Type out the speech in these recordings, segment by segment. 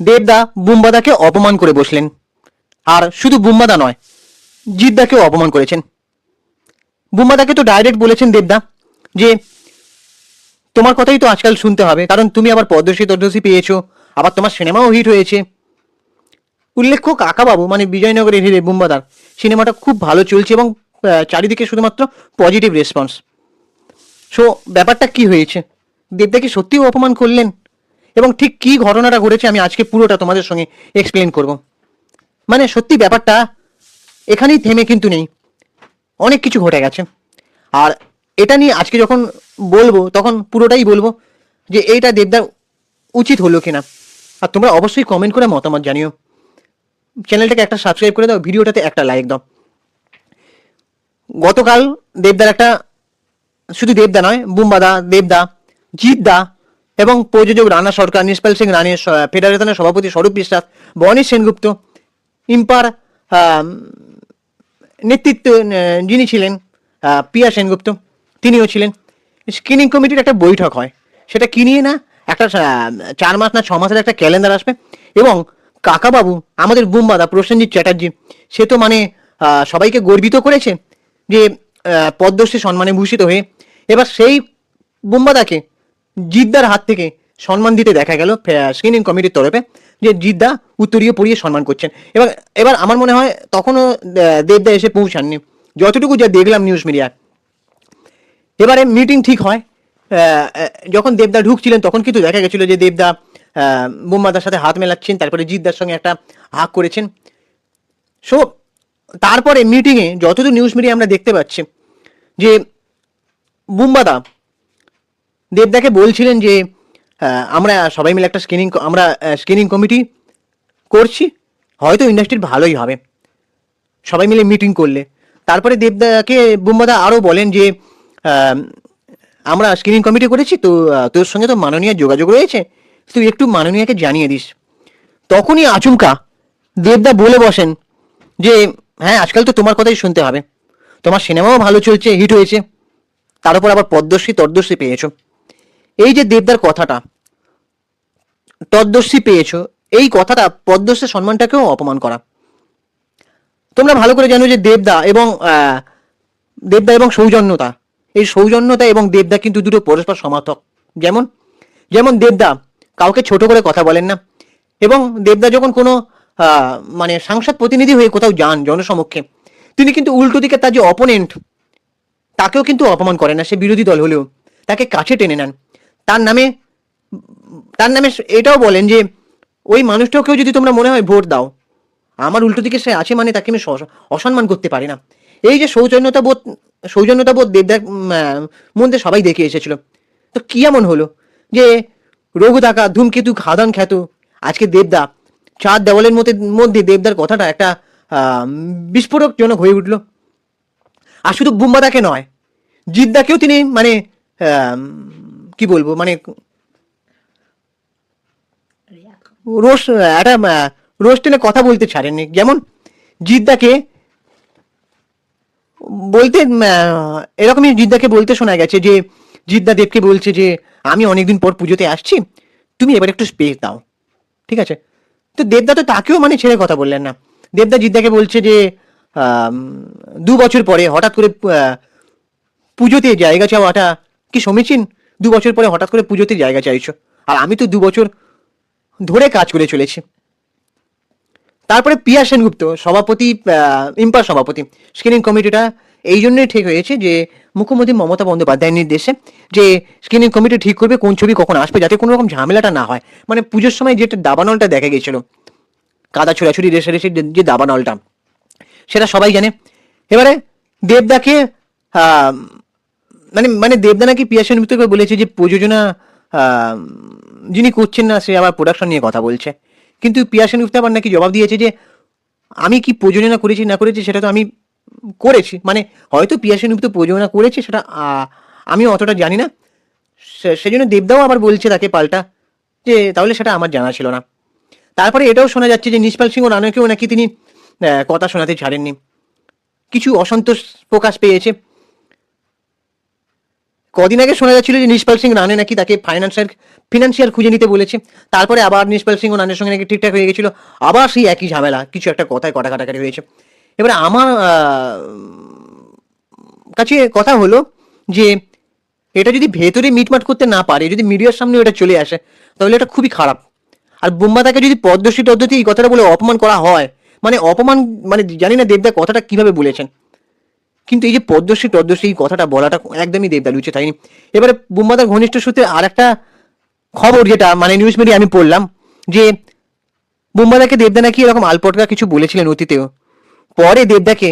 দেবদা বুম্বাদাকে অপমান করে বসলেন। আর শুধু বুম্বাদা নয়, জিদ্দাকেও অপমান করেছেন। বুম্বাদাকে তো ডাইরেক্ট বলেছেন দেবদা, যে তোমার কথাই তো আজকাল শুনতে হবে, কারণ তুমি আবার পদ্মশ্রী, তদ্মশ্রী পেয়েছ, আবার তোমার সিনেমাও হিট হয়েছে। উল্লেখ্য কাকাবাবু মানে বিজয়নগরের হিরে বুম্বাদার, সিনেমাটা খুব ভালো চলছে এবং চারিদিকে শুধুমাত্র পজিটিভ রেসপন্স সো ব্যাপারটা কি হয়েছে? দেবদাকে সত্যিও অপমান করলেন? এবং ঠিক কি ঘটনাটা ঘটেছে আমি আজকে পুরোটা তোমাদের সঙ্গে এক্সপ্লেন করব। মানে সত্যি ব্যাপারটা এখানেই থেমে কিন্তু নেই। অনেক কিছু ঘটে গেছে। আর এটা নিয়ে আজকে যখন বলব, তখন পুরোটাই বলব যে এইটা দেবদার উচিত হলো কিনা। আর তোমরা অবশ্যই কমেন্ট করে মতামত জানিও। চ্যানেলটাকে একটা সাবস্ক্রাইব করে দাও, ভিডিওটাতে একটা লাইক দাও। গতকাল দেবদার একটা, শুধু দেবদা নয়, বুম্বাদা, দেবদা জিতদা এবং প্রযোজক রানা সরকার, নিষ্পাল সিং রানী ফেডারেশনের সভাপতি স্বরূপ বিশ্বাস বনেশ সেনগুপ্ত, ইম্পার নেতৃত্ব যিনি ছিলেন পিয়া সেনগুপ্ত, তিনিও ছিলেন। স্ক্রিনিং কমিটির একটা বৈঠক হয়। সেটা কিনিয়ে না? একটা চার মাস না ছ মাসের একটা ক্যালেন্ডার আসবে এবং কাকাবাবু, আমাদের বুম্বাদা প্রসেনজিৎ চ্যাটার্জি, সে তো মানে সবাইকে গর্বিত করেছে যে পদ্মশ্রী সম্মানে ভূষিত হয়ে এবার সেই বুম্বাদাকে জিদ্দার হাত থেকে সম্মান দিতে দেখা গেল স্ক্রিনিং কমিটির তরফে যে জিদ্দা উত্তরীয় পড়িয়ে সম্মান করছেন। এবার এবার আমার মনে হয় তখনও দেবদা এসে পৌঁছাননি। যতটুকু যা দেখলাম নিউজ মিডিয়ায় এবারে মিটিং ঠিক হয়। যখন দেবদা ঢুকছিলেন তখন কিন্তু দেখা গেছিল যে দেবদা আহ, বুম্বাদার সাথে হাত মেলাচ্ছেন তারপরে জিদ্দার সঙ্গে একটা হাক করেছেন। সো তারপরে মিটিংয়ে যতদূর নিউজ মিডিয়া আমরা দেখতে পাচ্ছি যে বুম্বাদা দেবদাকে বলছিলেন যে আমরা সবাই মিলে একটা স্ক্রিনিং আমরা স্ক্রিনিং কমিটি করছি, হয়তো ইন্ডাস্ট্রির ভালোই হবে। সবাই মিলে মিটিং করলে। তারপরে দেবদাকে বুম্বাদা আরও বলেন যে আমরা স্ক্রিনিং কমিটি করেছি, তো তোর সঙ্গে তো মাননীয় যোগাযোগ রয়েছে, তুই একটু মাননীয়াকে জানিয়ে দিস। তখনই আচমকা দেবদা বলে বসেন যে হ্যাঁ আজকাল তো তোমার কথাই শুনতে হবে। তোমার সিনেমাও ভালো চলছে হিট হয়েছে। তার উপর আবার পদ্মশ্রী তদ্দশ্রী পেয়েছ। এই যে দেবদার কথাটা তদ্দশ্রী পেয়েছ, এই কথাটা পদ্মশ্রী সম্মানটাকেও অপমান করা। তোমরা ভালো করে জানো যে দেবদা এবং দেবদা এবং সৌজন্যতা, এই সৌজন্যতা এবং দেবদা কিন্তু দুটো পরস্পর সমার্থক। যেমন যেমন দেবদা কাউকে ছোট করে কথা বলেন না, এবং দেবদা যখন কোনো মানে সাংসদ প্রতিনিধি হয়ে কোথাও যান জনসমক্ষে, তিনি কিন্তু উল্টো দিকে তার যে অপোনেন্ট তাকেও কিন্তু অপমান করে না, সে বিরোধী দল হলেও, তাকে কাছে টেনে নেন। তার নামে তার নামে এটাও বলেন যে, ওই মানুষটাকেও যদি তোমরা মনে হয় ভোট দাও, আমার উল্টো দিকে সে আছে মানে তাকে আমি অসম্মান করতে পারি না। এই যে সৌজন্যতা বোধ সৌজন্যতা বোধ দেবদার মধ্যে সবাই দেখে এসেছিল। তো কি এমন হলো যে, রঘু টাকা ধূমকেতু খাদান খ্যাত, আজকে দেবদা চার দেওয়ালের মধ্যে মধ্যে দেবদার কথাটা একটা বিস্ফোরকজনক হয়ে উঠল। আর শুধু বুম্বাদাকে নয়, জিদ্দাকেও তিনি মানে কি বলব? মানে রোজ একটা রোজ টেনে কথা বলতে ছাড়েনি যেমন জিদ্দাকে বলতে এরকমই জিদ্দাকে বলতে শোনা গেছে যে জিদ্দা দেবকে বলছে যে আমি অনেকদিন পর পুজোতে আসছি তুমি এবার একটু স্পেস দাও। ঠিক আছে? তো দেবদা তো তাকেও মানে ছেড়ে কথা বললেন না। দেবদা জিদ্দাকে বলছে যে দু বছর পরে হঠাৎ করে পুজোতে জায়গা চাওয়াটা কি সমীচীন? দু বছর পরে হঠাৎ করে পুজোতে জায়গা চাইছো। আর আমি তো দু বছর ধরে কাজ করে চলেছি। তারপরে পিয়া সেনগুপ্ত, সভাপতি ইম্পার সভাপতি স্ক্রিনিং কমিটিটা এই জন্যই ঠিক হয়েছে যে মুখ্যমন্ত্রী মমতা বন্দ্যোপাধ্যায়ের নির্দেশে যে স্ক্রিনিং কমিটি ঠিক করবে, কোন ছবি কখন আসবে, যাতে কোনো রকম ঝামেলাটা না হয়। মানে পুজোর সময় যেটা দাবানলটা দেখা গেছিল, কাদা ছোড়াছুড়ি রেসে রেসে যে- দাবানলটা, সেটা সবাই জানে। এবারে দেবদাকে মানে মানে দেবদা নাকি পিয়া সেনগুপ্তকে বলেছে যে প্রযোজনা যিনি করছেন না, সে আবার প্রোডাকশন নিয়ে কথা বলছে। কিন্তু পিয়া সেনগুপ্ত আবার নাকি জবাব দিয়েছে যে, আমি কি প্রযোজনা করেছি, না করেছি, সেটা তো আমি করেছি। মানে হয়তো পিয়া সেনগুপ্ত প্রযোজনা করেছে, সেটা আমি অতটা জানি না। সেজন্য দেবদাও আবার বলছে তাকে পাল্টা, যে তাহলে সেটা আমার জানা ছিল না। তারপরে এটাও শোনা যাচ্ছে যে নিষ্পাল সিংহ রানাকেও নাকি তিনি কথা শোনাতে ছাড়েননি। কিছু অসন্তোষ প্রকাশ পেয়েছে। কদিন আগে শোনা যাচ্ছিল যে নিষ্পাল সিং রানে নাকি তাকে ফাইন্যান্সিয়াল ফিনান্সিয়াল খুঁজে নিতে বলেছে। তারপরে আবার নিষ্পাল সিং ও রানের সঙ্গে নাকি ঠিকঠাক হয়ে গেছিল। আবার সেই একই ঝামেলা, কিছু একটা কথায় কটা কাটাকাটি হয়েছে। এবারে আমার কাছে কথা হলো যে এটা যদি ভেতরে মিটমাট করতে না পারে, যদি মিডিয়ার সামনে এটা চলে আসে, তাহলে এটা খুবই খারাপ। আর বুম্বাদাকে যদি পদ্মশ্রী পদ্ধতি এই কথাটা বলে অপমান করা হয় মানে অপমান মানে জানি না দেবদা কথাটা কীভাবে বলেছেন। কিন্তু এই যে পদ্মশ্রী, টদ্মশ্রী, এই কথাটা বলাটা একদমই দেবদা লুচে থাকেনি এবারে বুম্বাদার ঘনিষ্ঠ সূত্রে আর একটা খবর যেটা মানে নিউজ মিডিয়া আমি পড়লাম, যে বুম্বাদাকে দেবদা নাকি এরকম আলপটকা কিছু বলেছিলেন অতীতেও। পরে দেবদাকে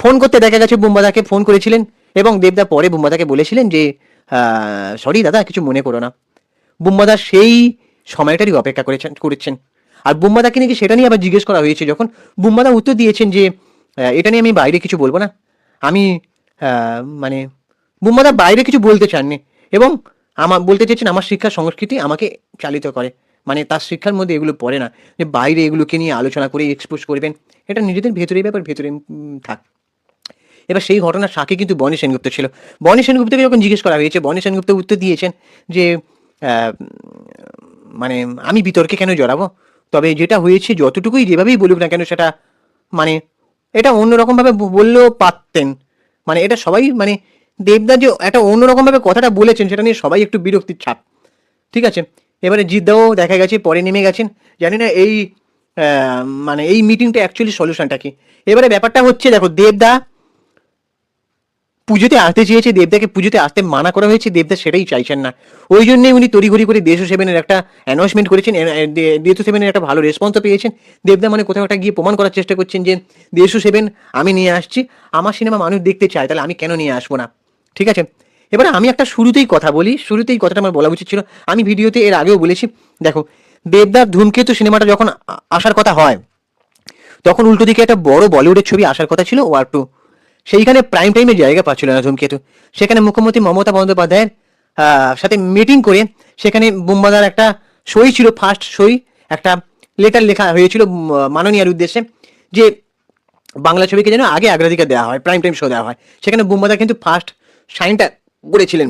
ফোন করতে দেখা গেছে বুম্বাদাকে, ফোন করেছিলেন এবং দেবদা পরে বুম্বাদাকে বলেছিলেন যে সরি দাদা, কিছু মনে করো না। বুম্বাদা সেই সময়টারই অপেক্ষা করেছেন করেছেন। আর বুম্বাদাকে নাকি সেটা নিয়ে আবার জিজ্ঞেস করা হয়েছে, যখন বুম্বাদা উত্তর দিয়েছেন যে এটা নিয়ে আমি বাইরে কিছু বলব না। আমি মানে বুম্বাদা বাইরে কিছু বলতে চাননি এবং আমার, বলতে চেয়েছেন আমার শিক্ষা সংস্কৃতি আমাকে চালিত করে। মানে তার শিক্ষার মধ্যে এগুলো পড়ে না। যে বাইরে এগুলোকে নিয়ে আলোচনা করে এক্সপোজ করবেন, এটা নিজেদের ভেতরেই ব্যাপার ভেতরে থাক। এবার সেই ঘটনার সাক্ষী কিন্তু বনি সেনগুপ্ত ছিল। বনি সেনগুপ্তকে যখন জিজ্ঞেস করা হয়েছে, বনি সেনগুপ্ত উত্তর দিয়েছেন যে মানে আমি বিতর্কে কেন জড়াবো? তবে যেটা হয়েছে, যতটুকুই যেভাবেই বলুক না কেন, সেটা মানে এটা অন্যরকমভাবে বললেও পারতেন। মানে এটা সবাই মানে দেবদা যে একটা অন্যরকমভাবে কথাটা বলেছেন, সেটা নিয়ে সবাই একটু বিরক্তির ছাপ। ঠিক আছে? এবারে জিদ্দাও দেখা গেছে, পরে নেমে গেছেন। জানি না এই মানে এই মিটিংটা অ্যাকচুয়ালি সলিউশনটা কি। এবারে ব্যাপারটা হচ্ছে, দেখো, দেবদা পুজোতে আসতে চেয়েছে দেবদাকে পুজোতে আসতে মানা করা হয়েছে দেবদা সেটাই চাইছেন না। ওই জন্যই উনি তড়িঘড়ি করে দেশ সেভেনের একটা অ্যানাউন্সমেন্ট করেছেন দেশ সেভেনের একটা ভালো রেসপন্সও পেয়েছেন। দেবদা মানে কোথাও একটা গিয়ে প্রমাণ করার চেষ্টা করছেন যে দেশ সেভেন আমি নিয়ে আসছি, আমার সিনেমা মানুষ দেখতে চায়, তাহলে আমি কেন নিয়ে আসব না? ঠিক আছে? এবার আমি একটা শুরুতেই কথা বলি, শুরুতেই কথাটা আমার বলা উচিত ছিল। আমি ভিডিওতে এর আগেও বলেছি, দেখো, দেবদার ধূমকেতু সিনেমাটা যখন আসার কথা হয়, তখন উল্টো দিকে একটা বড় বলিউডের ছবি আসার কথা ছিল, ওয়ার টু। সেইখানে প্রাইম টাইমে জায়গা পাচ্ছিল না ধূমকেতু। সেখানে মুখ্যমন্ত্রী মমতা বন্দ্যোপাধ্যায়ের সাথে মিটিং করে সেখানে বুম্বাদার একটা সই ছিল ফার্স্ট সই, একটা লেটার লেখা হয়েছিল মাননীয়ার উদ্দেশ্যে, যে বাংলা ছবিকে যেন আগে অগ্রাধিকার দেওয়া হয় প্রাইম টাইম শো দেওয়া হয়। সেখানে বুম্বাদা কিন্তু ফার্স্ট সাইনটা করেছিলেন।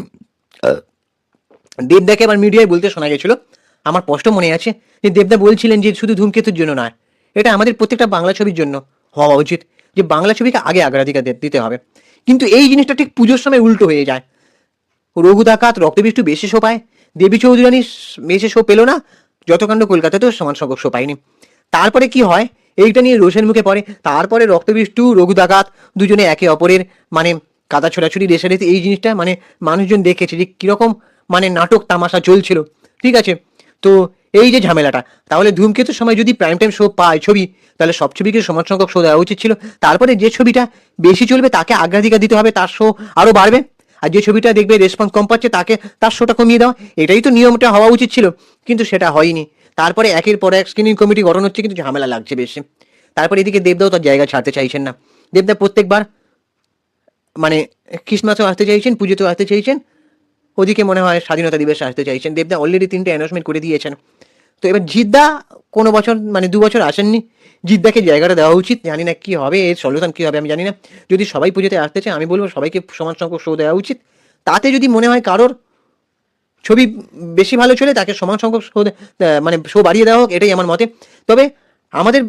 দেবদাকে আবার মিডিয়ায় বলতে শোনা গেছিল। আমার স্পষ্ট মনে আছে যে দেবদা বলছিলেন যে শুধু ধূমকেতুর জন্য নয়, এটা আমাদের প্রত্যেকটা বাংলা ছবির জন্য হওয়া উচিত। যে বাংলা ছবিকে আগে অগ্রাধিকার দিতে হবে। কিন্তু এই জিনিসটা ঠিক পুজোর সময় উল্টো হয়ে যায়। রঘু ডাকাত রক্তবৃষ্টি বেশি শো পায়। দেবী চৌধুরানী বেশি শো পেল না। যতকাণ্ড কলকাতাতেও সমান সংখ্যক শো পায়নি। তারপরে কি হয়? এইটা নিয়ে রোষের মুখে পড়ে। তারপরে রক্তবিষ্টু, রঘু ডাকাত দুজনে একে অপরের মানে কাদা ছোড়াছুড়ি রেসারেসি এই জিনিসটা মানে মানুষজন দেখেছে যে কীরকম মানে নাটক তামাশা চলছিল। ঠিক আছে? তো এই যে ঝামেলাটা, তাহলে ধূমকেতুর সময় যদি প্রাইম টাইম শো পায় ছবি, তাহলে সব ছবিকে সমান সংখ্যক শো দেওয়া উচিত ছিল? তারপরে যে ছবিটা বেশি চলবে তাকে অগ্রাধিকার দিতে হবে, তার শো আরও বাড়বে। আর যে ছবিটা দেখবে রেসপন্স কম পাচ্ছে তাকে তার শোটা কমিয়ে দেওয়া, এটাই তো নিয়মটা হওয়া উচিত ছিল, কিন্তু সেটা হয়নি। তারপরে একের পর এক স্ক্রিনিং কমিটি গঠন হচ্ছে, কিন্তু ঝামেলা লাগছে বেশি। তারপরে এদিকে দেবদাও তার জায়গা ছাড়তে চাইছেন না। দেবদা প্রত্যেকবার মানে খ্রিসমাসও আসতে চাইছেন, পুজোতেও আসতে চাইছেন, ওদিকে মনে হয় স্বাধীনতা দিবসে আসতে চাইছেন। দেবদা অলরেডি তিনটে অ্যানাউন্সমেন্ট করে দিয়েছেন। তো এবার জিদ্দা কোনো বছর মানে দু বছর আসেননি। জিদ্দাকে জায়গাটা দেওয়া উচিত, জানি না কি হবে, এর সলিউশন কি হবে আমি জানি না। যদি সবাই পুজোতে আসতে চায়, আমি বলব সবাইকে সমান সংখ্যক শো দেওয়া উচিত। তাতে যদি মনে হয় কারোর ছবি বেশি ভালো চলে, তাকে সমান সংখ্যক শো মানে শো বাড়িয়ে দেওয়া হোক, এটাই আমার মতে। তবে আমাদের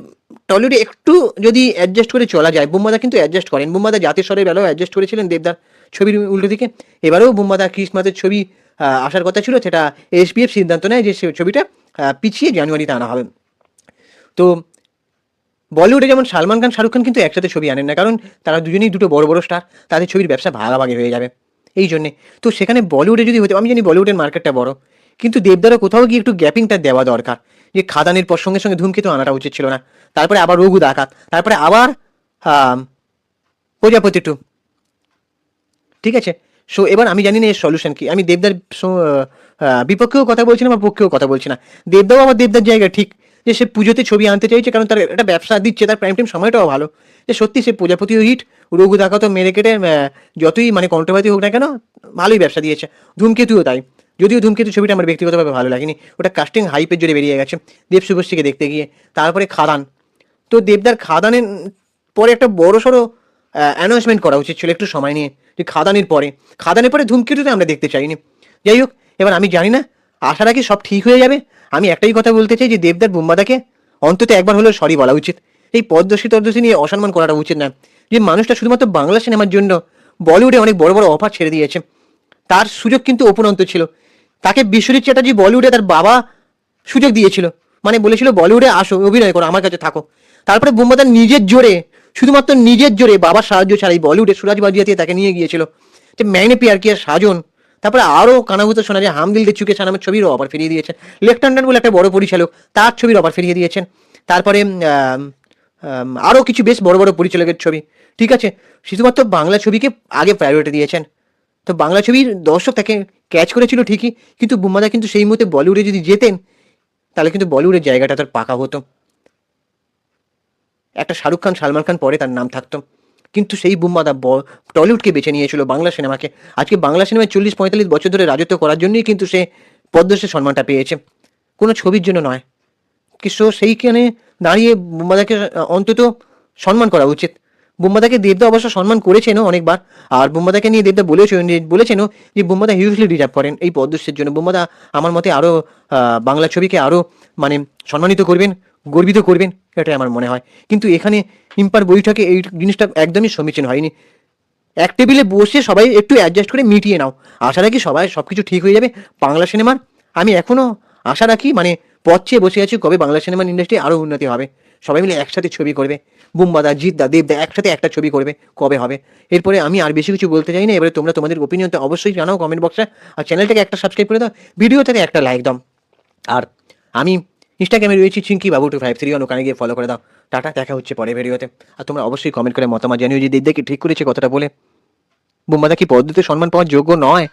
টলিউডে একটু যদি অ্যাডজাস্ট করে চলা যায়, বুম্বাদা কিন্তু অ্যাডজাস্ট করেন। বুম্বাদা জাতীয় স্তরের বেলাও অ্যাডজাস্ট করেছিলেন দেবদার ছবির উল্টো দিকে। এবারেও বুম্বাদা ক্রিসমাসের ছবি আসার কথা ছিল, সেটা এসপিএফ সিদ্ধান্ত নেয় যে ছবিটা পিছিয়ে জানুয়ারিতে আনা হবে। তো বলিউডে যেমন সালমান খান, শাহরুখ খান কিন্তু একসাথে ছবি আনেন না, কারণ তারা দুজনেই দুটো বড় বড় স্টার, তাদের ছবির ব্যবসা ভাগাভাগি হয়ে যাবে। এই জন্যে তো সেখানে বলিউডে যদি হতো, আমি জানি বলিউডের মার্কেটটা বড়, কিন্তু দেবদারও কোথাও গিয়ে একটু গ্যাপিংটা দেওয়া দরকার, যে খাদানের পর সঙ্গে সঙ্গে ধূমকেতু আনাটা উচিত ছিল না। তারপরে আবার রঘু ডাকাত, তারপরে আবার প্রজাপতি টু। ঠিক আছে? সো এবার আমি জানি না এর সলিউশন কি। আমি দেবদার বিপক্ষেও কথা বলছি না বা পক্ষেও কথা বলছি না। দেবদাও আমার দেবদার জায়গা ঠিক যে সে পুজোতে ছবি আনতে চাইছে, কারণ তার একটা ব্যবসা দিচ্ছে, তার প্রাইম টাইম সময়টাও ভালো। যে সত্যি সে প্রজাপতিও হিট রঘু দেখা তো মেরে কেটে যতই মানে কন্ট্রোভার্সি হোক না কেন, ভালোই ব্যবসা দিয়েছে। ধূমকেতুও তাই। যদিও ধূমকেতু ছবিটা আমার ব্যক্তিগতভাবে ভালো লাগেনি, ওটা কাস্টিং হাইপের জোরে বেরিয়ে গেছে, দেব শুভশ্রীকে দেখতে গিয়ে। তারপরে খাদান। তো দেবদার খাদানের পরে একটা বড় সড়ো অ্যানাউন্সমেন্ট করা উচিত ছিল একটু সময় নিয়ে, যে খাদানের পরে। খাদানের পরে ধূমকেতুতে আমরা দেখতে চাইনি। যাই হোক এবার আমি জানি না, আশা রাখি সব ঠিক হয়ে যাবে। আমি একটাই কথা বলতে চাই যে দেবদার বুম্বাদাকে অন্তত একবার হলেও সরি বলা উচিত। এই পদ্মশ্রী তদ্মশ্রী নিয়ে অসম্মান করাটা উচিত না। যে মানুষটা শুধুমাত্র বাংলা সিনেমার জন্য বলিউডে অনেক বড় বড় অফার ছেড়ে দিয়েছে, তার সুযোগ কিন্তু অপরন্ত ছিল। তাকে বিশ্বজিৎ চ্যাটার্জি বলিউডে তার বাবা সুযোগ দিয়েছিল। মানে বলেছিল, বলিউডে আসো, অভিনয় করো, আমার কাছে থাকো। তারপরে বুম্বাদার নিজের জোরে, শুধুমাত্র নিজের জোরে বাবার সাহায্য ছাড়াই বলিউডে সুরাজ বাজিয়াতে তাকে নিয়ে গিয়েছিল। যে ম্যানে পিয়ার কি আর সাজন তারপরে আরও কানাভূত শোনা যায় হাম দিল দে চুকে নামের ছবিরও অফার ফিরিয়ে দিয়েছেন। লেফটেন্যান্ট বলে একটা বড় পরিচালক তার ছবির অফার ফিরিয়ে দিয়েছেন। তারপরে আরও কিছু বেশ বড় বড় পরিচালকের ছবি। ঠিক আছে? শুধুমাত্র বাংলা ছবিকে আগে প্রায়োরিটি দিয়েছেন। তো বাংলা ছবির দর্শক তাকে ক্যাচ করেছিল ঠিকই, কিন্তু বুম্বাদা কিন্তু সেই মুহূর্তে বলিউডে যদি যেতেন, তাহলে কিন্তু বলিউডের জায়গাটা তার পাকা হতো। একটা শাহরুখ খান, সালমান খান পরে তার নাম থাকতো। কিন্তু সেই বুম্বাদা টলিউডকে বেছে নিয়েছিল বাংলা সিনেমাকে। আজকে বাংলা সিনেমায় চল্লিশ পঁয়তাল্লিশ বছর ধরে রাজত্ব করার জন্যই কিন্তু সে পদ্মশ্রী সম্মানটা পেয়েছে। কোনো ছবির জন্য নয়। কি সো সেইখানে দাঁড়িয়ে বুম্বাদাকে অন্তত সম্মান করা উচিত। বুম্বাদাকে দেবদা অবশ্য সম্মান করেছেনও অনেকবার। আর বুম্বাদাকে নিয়ে দেবদা বলেছেন বলেছেনও যে বুম্বাদা হিউজলি ডিজার্ভ করেন এই পদ্মশ্রীর জন্য। বুম্বাদা আমার মতে আরও বাংলা ছবিকে আরও মানে সম্মানিত করবেন। গর্বিত করবেন, এটাই আমার মনে হয়। কিন্তু এখানে ইম্পার বৈঠকে এই জিনিসটা একদমই সমীচীন হয়নি। এক টেবিলে বসে সবাই একটু অ্যাডজাস্ট করে মিটিয়ে নাও। আশা রাখি সবাই সব কিছু ঠিক হয়ে যাবে। বাংলা সিনেমার, আমি এখনও আশা রাখি মানে পথ চেয়ে বসে আছি কবে বাংলা সিনেমার ইন্ডাস্ট্রি আরও উন্নতি হবে। সবাই মিলে একসাথে ছবি করবে। বুম্বাদা জিতদা দেবদা একসাথে একটা ছবি করবে, কবে হবে? এরপরে আমি আর বেশি কিছু বলতে চাই না এবারে তোমরা তোমাদের ওপিনিয়নটা অবশ্যই জানাও কমেন্ট বক্সে আর চ্যানেলটাকে একটা সাবস্ক্রাইব করে দাও। ভিডিওটাকে একটা লাইক দাও। আর আমি ইনস্টাগ্রামে রয়েছি চিঙ্কি বাবু টু ফাইভ থ্রি ওখানে গিয়ে ফলো করে দাও। টাটা, দেখা হচ্ছে পরে ভিডিওতে। আর তোমরা অবশ্যই কমেন্ট করে মতামত জানিও যে দিদিকে ঠিক করেছে কথাটা বলে। বোম্বাদা কি পদ্ধতিতে সম্মান পাওয়ার যোগ্য নয়?